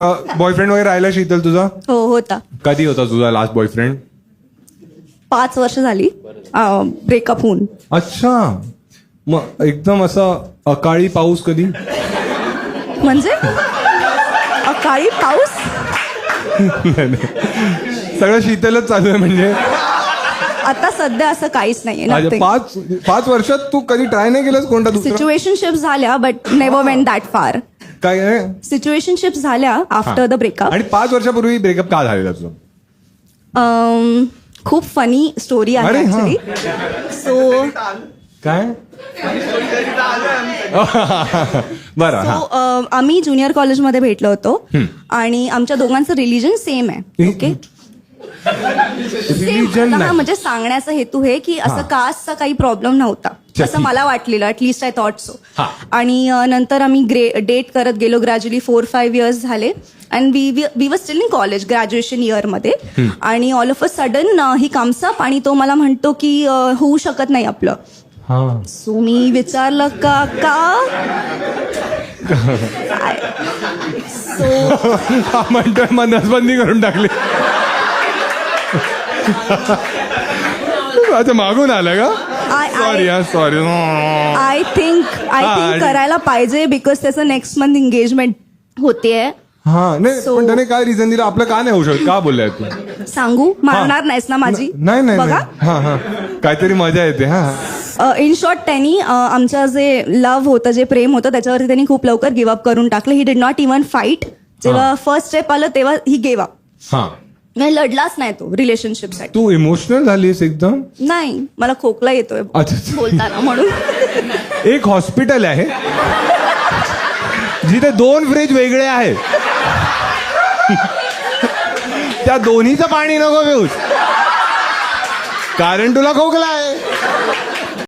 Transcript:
Boyfriend वगैरे राहिला शीतल तुझा? हो होता. कधी होता तुझा लास्ट बॉयफ्रेंड पाच वर्ष झाली. ब्रेकअप होऊन. अच्छा. मग एकदम असा अकाळी पाऊस कधी? म्हणजे? अकाळी पाऊस? सगळं शीतलच चालू आहे म्हणजे. आता सध्या असं काहीच नाहीये nothing. पाच पाच वर्षात तू कधी ट्राय नाही केलंस कोणता सिच्युएशनशिप झाल्या बट नेव्हर वेंट दॅट फार काय आहे? सिच्युएशनशिप झाल्या आफ्टर द ब्रेकअप आणि पाच वर्षापूर्वी ब्रेकअप का झालेला तुझं? खूप फनी स्टोरी आहे हा. ऍक्च्युली सो काय? बरं हा. सो आम्ही ज्युनियर कॉलेजमध्ये भेटलो होतो. आणि आमच्या दोघांचं रिलिजन सेम आहे ओके नाही. म्हणजे सांगण्याचा हेतू हे की असं कास्टचा काही प्रॉब्लेम नव्हता. असं. मला वाटलेलं ॲटलिस्ट आय थॉट सो. आणि नंतर आम्ही ग्रे डेट करत गेलो ग्रॅज्युअली फोर फाईव्ह इयर्स झाले. And we we were still in college graduation इयरमध्ये आणि all of a sudden he comes up आणि तो मला म्हणतो की होऊ शकत नाही आपलं. हा. सो मी विचारलं का का म्हणतोय मग नसबंदी करून टाकली. अच्छा मागून आलं का? Sorry sorry I think I think करायला पाहिजे बिकॉज त्याचं नेक्स्ट मंथ एंगेजमेंट होतीये. हा नाही So- पण त्याने काय रिझन दिलं? आपलं का नाही होऊ शकत? का बोललाय तू? सांगू? मारणार नाहीस ना माझी? नाही नाही बघा. नाही. हा हा. काहीतरी मजा येते हा इन शॉर्ट त्यांनी अ, आमचं जे लव्ह होतं जे प्रेम होतं त्याच्यावरती त्यांनी खूप लवकर गिव्ह अप करून टाकलं. He did not even fight जेव्हा फर्स्ट स्टेप आलं तेव्हा ही गेव अप हा. लढलाच नाही तो रिलेशनशिपसाठी तू इमोशनल झालीस एकदम? नाही मला खोकला येतोय अच्छा. बोलताना म्हणून. एक हॉस्पिटल आहे. जिथे दोन फ्रीज वेगळे आहेत. त्या दोन्हीचं पाणी नको पिऊस. कारण तुला खोकला आहे.